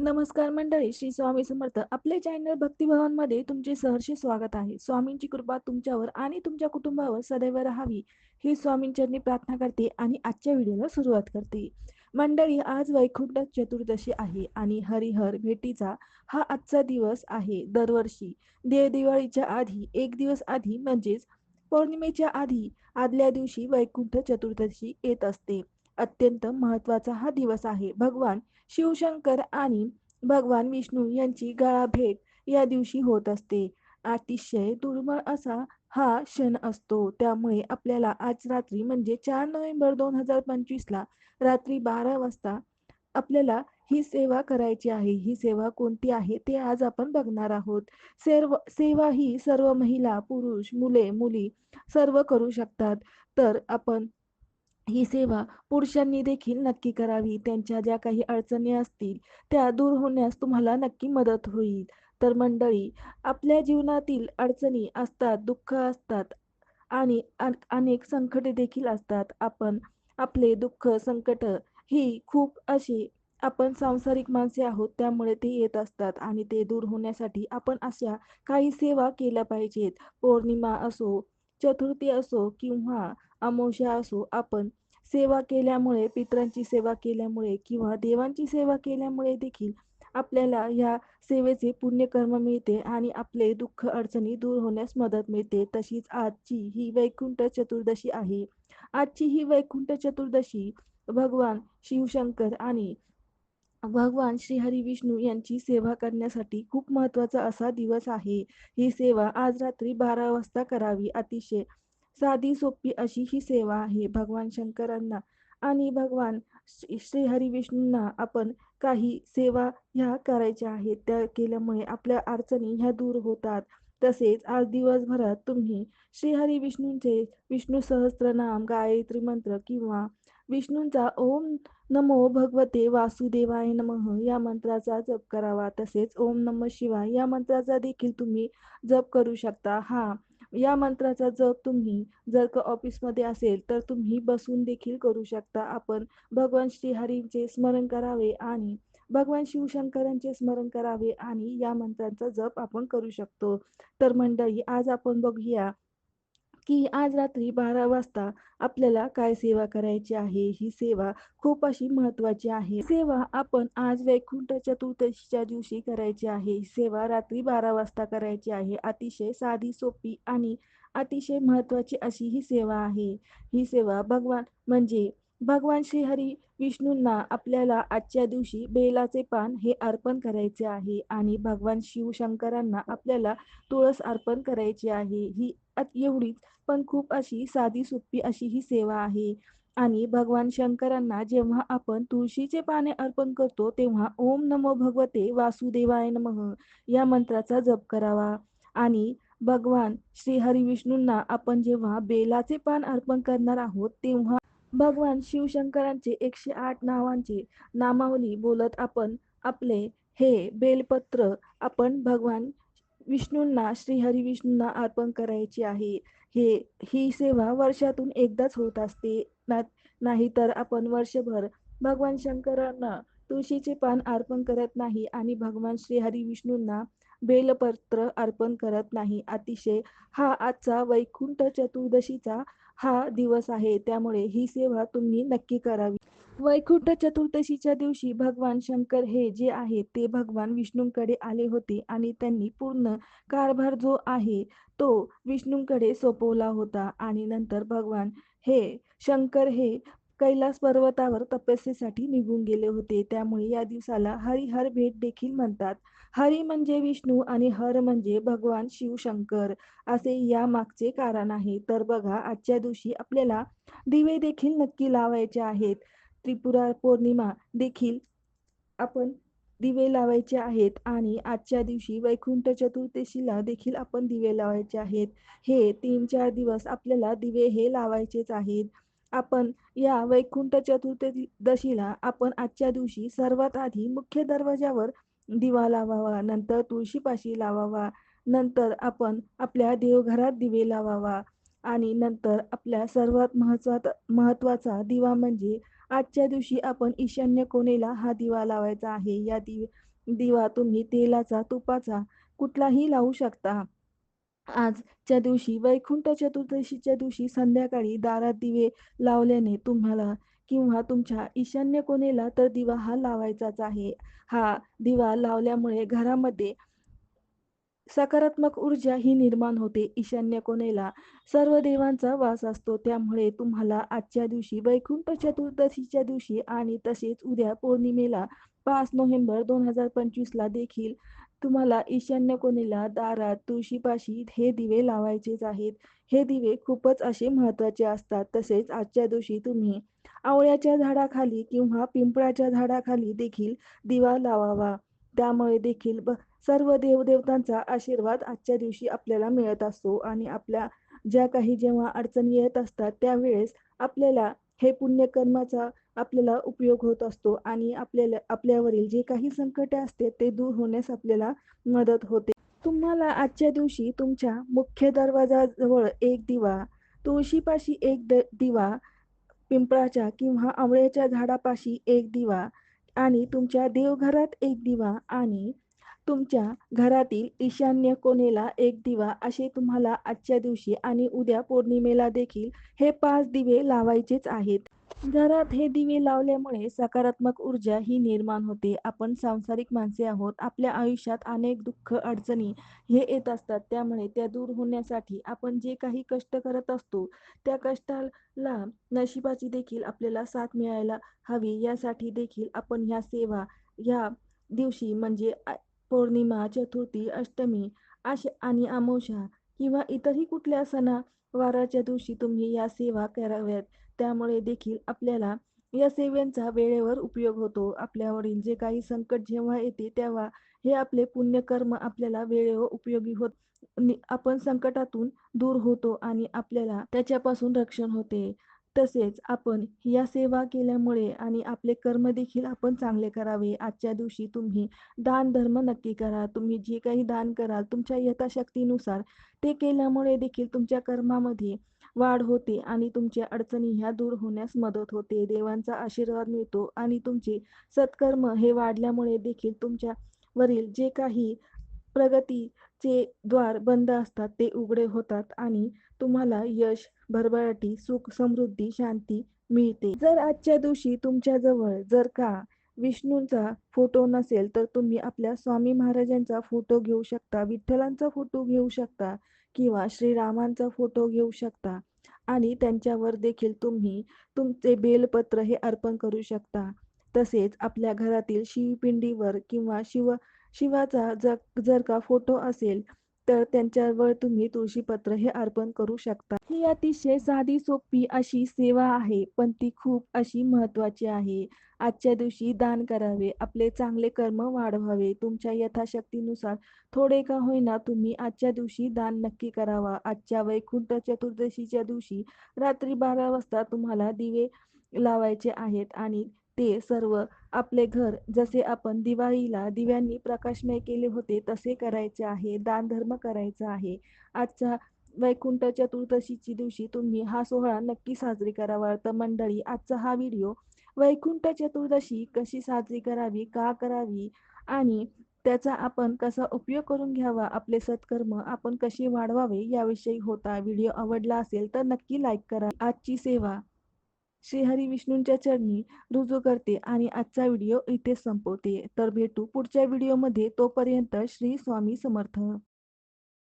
नमस्कार मंडळी श्री स्वामी समर्थ. आपले चॅनल भक्तिभवनमध्ये तुमचे सहर्ष स्वागत आहे. स्वामींची कृपा तुमच्यावर आणि तुमच्या कुटुंबावर सदैव राहावी. ही स्वामींचरणी प्रार्थना करते आणि आजच्या व्हिडिओला सुरुवात करते. मंडळी आज वैकुंठ चतुर्दशी आहे आणि हरिहर भेटीचा हा आजचा दिवस आहे दरवर्षी. देव दिवाळीच्या आधी एक दिवस आधी म्हणजेच पौर्णिमेच्या आधी आदल्या दिवशी वैकुंठ चतुर्दशी येत असते. अत्यंत महत्त्वाचा हा दिवस आहे. भगवान शिवशंकर आणि भगवान विष्णू यांची गळा भेट या दिवशी होत असते. अतिशय दुर्मिळ असा हा क्षण असतो. त्यामुळे आपल्याला आज रात्री म्हणजे चार नोव्हेंबर दोन हजार पंचवीस ला रात्री बारा वाजता आपल्याला ही सेवा करायची आहे. ही सेवा कोणती आहे ते आज आपण बघणार आहोत. सर्व सेवा ही सर्व महिला पुरुष मुले मुली सर्व करू शकतात. तर आपण ही सेवा पुरुषांनी देखील नक्की करावी. त्यांच्या ज्या काही अडचणी असतील त्या दूर होण्यास तुम्हाला नक्की मदत होईल. तर मंडळी आपल्या जीवनातील अडचणी असतात दुःख असतात आणि अनेक संकटे देखील असतात. आपण आपले दुःख संकट ही खूप अशी आपण सांसारिक माणसे आहोत त्यामुळे ते येत असतात आणि ते दूर होण्यासाठी आपण अशा काही सेवा केल्या पाहिजेत. पौर्णिमा असो चतुर्थी असो किंवा अमावस्या असो आपण सेवा केल्यामुळे पित्रांची सेवा केल्यामुळे किंवा देवांची सेवा केल्यामुळे देखील आपल्याला या सेवेचे पुण्यकर्म मिळते आणि आपले दुःख अडचणी दूर होण्यास मदत मिळते. तशीच आजची ही वैकुंठ चतुर्दशी आहे. आजची ही वैकुंठ चतुर्दशी भगवान शिवशंकर आणि भगवान श्रीहरी विष्णू यांची सेवा करण्यासाठी खूप महत्त्वाचा असा दिवस आहे. ही सेवा आज रात्री बारा वाजता करावी. अतिशय साधी सोपी अशी ही सेवा आहे. भगवान शंकरांना आणि भगवान श्री हरी विष्णूंना आपण काही सेवा ह्या करायच्या आहेत. त्या केल्यामुळे आपल्या अडचणी ह्या दूर होतात. तसेच आज दिवसभरात तुम्ही श्री हरी विष्णूंचे विष्णू सहस्त्रनाम गायत्री मंत्र किंवा विष्णूंचा ओम नमो भगवते वासुदेवाय नमः या मंत्राचा जप करावा. तसेच ओम नम शिवाय या मंत्राचा देखील तुम्ही जप करू शकता. हा या मंत्राचा जप तुम्ही जर का ऑफिसमध्ये असेल तर तुम्ही बसून देखील करू शकता. आपण भगवान श्रीहरींचे स्मरण करावे आणि भगवान शिवशंकरांचे स्मरण करावे आणि या मंत्रांचा जप आपण करू शकतो. तर मंडळी आज आपण बघूया की आज रात्री बारा वाजता आपल्याला काय सेवा करायची आहे? ही सेवा खूप अशी महत्वाची आहे. सेवा आपण आज वैकुंठ चतुर्दशीच्या दिवशी करायची आहे. सेवा रात्री बारा वाजता करायची आहे. अतिशय साधी सोपी आणि अतिशय महत्वाची अशी ही सेवा आहे. ही सेवा भगवान म्हणजे भगवान श्रीहरी विष्णूंना आपल्याला आजच्या दिवशी बेलाचे पान हे अर्पण करायचे आहे आणि भगवान शिवशंकरांना आपल्याला तुळस अर्पण करायची आहे. ही एवढीच पण खूप अशी साधी सोपी अशी ही सेवा आहे. आणि भगवान शंकरांना जेव्हा आपण तुळशीचे पाने अर्पण करतो तेव्हा ओम नमो भगवते वासुदेवाय नमः या मंत्राचा जप करावा. आणि भगवान श्री हरी विष्णूंना आपण जेव्हा बेलाचे पान अर्पण करणार आहोत तेव्हा भगवान शिवशंकरांचे एकशे आठ नावांचे नामावली बोलत आपण आपले हे बेलपत्र आपण भगवान विष्णूंना श्री विष्णूंना अर्पण करायचे आहे. हे ही सेवा वर्षातून एकदाच होत असते. नाही तर आपण वर्षभर भगवान शंकरांना तुळशीचे पान अर्पण करत नाही आणि भगवान श्री हरी विष्णूंना बेलपत्र अर्पण करत नाही. अतिशय हा आजचा वैकुंठ चतुर्दशीचा हा दिवस आहे. त्यामुळे ही सेवा तुम्ही नक्की करावी. वैकुंठ चतुर्दशीच्या दिवशी भगवान शंकर हे जे आहे ते भगवान विष्णूंकडे आले होते आणि त्यांनी पूर्ण कारभार जो आहे तो विष्णूंकडे सोपवला होता. आणि नंतर भगवान हे शंकर हे कैलास पर्वतावर तपस्येसाठी निघून गेले होते. त्यामुळे या दिवसाला हरिहर भेट देखील म्हणतात. हरी म्हणजे विष्णू आणि हर म्हणजे भगवान शिव शंकर असे या मागचे कारण आहे. तर बघा आजच्या दिवशी आपल्याला दिवे देखील नक्की लावायचे आहेत. त्रिपुरा पौर्णिमा देखील आपण दिवे लावायचे आहेत आणि आजच्या दिवशी वैकुंठ चतुर्दशीला देखील आपण दिवे लावायचे आहेत. हे तीन चार दिवस आपल्याला दिवे हे लावायचेच आहेत. आपण या वैकुंठ चतुर्दशीला आपण आजच्या दिवशी सर्वात आधी मुख्य दरवाजावर दिवा लावावा नंतर तुळशीपाशी लावावा नंतर आपण आपल्या देवघरात दिवे लावावा आणि नंतर आपल्या सर्वात महत्त्वाचा महत्त्वाचा दिवा म्हणजे आजच्या दिवशी आपण ईशान्य कोनेला हा दिवा लावायचा आहे. या दिव दिवा तुम्ही तेलाचा तुपाचा कुठलाही लावू शकता. आजच्या दिवशी वैकुंठ चतुर्दशीच्या दिवशी संध्याकाळी दारात दिवे लावल्याने तुम्हाला किंवा तुमच्या ईशान्य कोनेला तर दिवा हा लावायचाच आहे. हा दिवा लावल्यामुळे घरामध्ये सकारात्मक ऊर्जा ही निर्माण होते. ईशान्य कोनेला सर्व देवांचा वास असतो. त्यामुळे तुम्हाला आजच्या दिवशी वैकुंठ चतुर्दशीच्या दिवशी आणि तसेच उद्या पौर्णिमेला पाच नोव्हेंबर दोन हजार पंचवीसला देखील तुम्हाला ईशान्य कोणेला दारात तुळशीपाशी हे दिवे लावायचेच आहेत. हे दिवे खूपच असे महत्त्वाचे असतात. तसेच आजच्या दिवशी तुम्ही आवळ्याच्या झाडाखाली किंवा पिंपळाच्या झाडाखाली देखील दिवा लावावा. त्यामुळे देखील ब सर्व देवदेवतांचा आशीर्वाद आजच्या दिवशी आपल्याला मिळत असतो आणि आपल्या ज्या काही जेव्हा अडचणी येत असतात त्यावेळेस आपल्याला हे पुण्यकर्माचा आपल्याला उपयोग होत असतो आणि आपल्याला आपल्यावरील जे काही संकटे असते ते दूर होण्यास आपल्याला मदत होते. तुम्हाला आजच्या दिवशी तुमच्या मुख्य दरवाजाजवळ एक दिवा तुळशीपाशी एक द दिवा पिंपळाच्या किंवा आवळ्याच्या झाडापाशी एक दिवा आणि तुमच्या देवघरात एक दिवा आणि तुमच्या घरातील ईशान्य कोनेला एक दिवा असे तुम्हाला आजच्या दिवशी आणि उद्या पौर्णिमेला देखील हे पाच दिवे लावायचेच आहेत. घरात हे दिवे लावल्यामुळे सकारात्मक ऊर्जा ही निर्माण होते. आपण सांसारिक माणसे आहोत. आपल्या आयुष्यात अनेक दुःख अडचणी हे येत असतात. त्यामुळे त्या दूर होण्यासाठी आपण जे काही कष्ट करत असतो त्या कष्टाला नशिबाची देखील आपल्याला साथ मिळायला हवी. यासाठी देखील आपण ह्या सेवा ह्या दिवशी म्हणजे पौर्णिमा चतुर्थी अष्टमी आशा आणि अमावस्या किंवा इतरही कुठल्या सणा वाराच्या दिवशी तुम्ही या सेवा कराव्यात. त्यामुळे देखील आपल्याला या सेवेंचा वेळेवर उपयोग होतो. आपल्यावरील जे काही संकट जेव्हा येते तेव्हा हे आपले पुण्यकर्म आपल्याला वेळेवर उपयोगी होत आपण संकटातून दूर होतो आणि आपल्याला त्याच्यापासून रक्षण होते. तसेच आपण या सेवा केल्यामुळे आणि आपले कर्म देखील आपण चांगले करावे. आजच्या दिवशी तुम्ही दान धर्म नक्की करा. तुम्ही जे काही दान कराल तुमच्या यथाशक्तीनुसार ते केल्यामुळे देखील तुमच्या कर्मामध्ये वाढ होते आणि तुमच्या अडचणी ह्या दूर होण्यास मदत होते. देवांचा आशीर्वाद मिळतो आणि तुमचे सत्कर्म हे वाढल्यामुळे देखील तुमच्या वरील जे काही प्रगतीचे द्वार बंद असतात ते उघडे होतात आणि तुम्हाला यश भरभराटी सुख समृद्धी शांती मिळते. जर आजच्या दिवशी तुमच्याजवळ जर का विष्णूंचा फोटो नसेल तर तुम्ही आपल्या स्वामी महाराजांचा फोटो घेऊ शकता विठ्ठलांचा फोटो घेऊ शकता किंवा श्रीरामांचा फोटो घेऊ शकता. आणि त्यांच्यावर देखील तुम्ही तुमचे बेलपत्र हे अर्पण करू शकता. तसेच आपल्या घरातील शिवपिंडीवर किंवा शिव शिवाचा जर जर का फोटो असेल तर त्यांच्यावर तुम्ही तुळशीपत्र हे अर्पण करू शकता. ही अतिशय साधी सोपी अशी सेवा आहे पण ती खूप अशी महत्वाची आहे. आजच्या दिवशी दान करावे आपले चांगले कर्म वाढवावे तुमच्या यथाशक्तीनुसार थोडे का होईना तुम्ही आजच्या दिवशी दान नक्की करावा. आजच्या वैकुंठ चतुर्दशीच्या दिवशी रात्री बारा वाजता तुम्हाला दिवे लावायचे आहेत आणि ते सर्व आपले घर जसे आपण दिवाळीला दिव्यांनी प्रकाशमय केले होते तसे करायचे आहे दानधर्म करायचा आहे. आजच्या वैकुंठ चतुर्दशीची दिवशी तुम्ही हा सोहळा नक्की साजरी करावा. तर मंडळी आजचा हा व्हिडिओ वैकुंठ चतुर्दशी कशी साजरी करावी का करावी आणि त्याचा आपण कसा उपयोग करून घ्यावा आपले सत्कर्म आपण कसे वाढवावे याविषयी होता व्हिडिओ आवडला असेल तर नक्की लाईक करा. आजची सेवा श्रीहरी विष्णूंच्या चरणी रुजू करते आणि आजचा व्हिडिओ इथे संपवते. तर भेटू पुढच्या व्हिडिओमध्ये. तोपर्यंत श्री स्वामी समर्थ.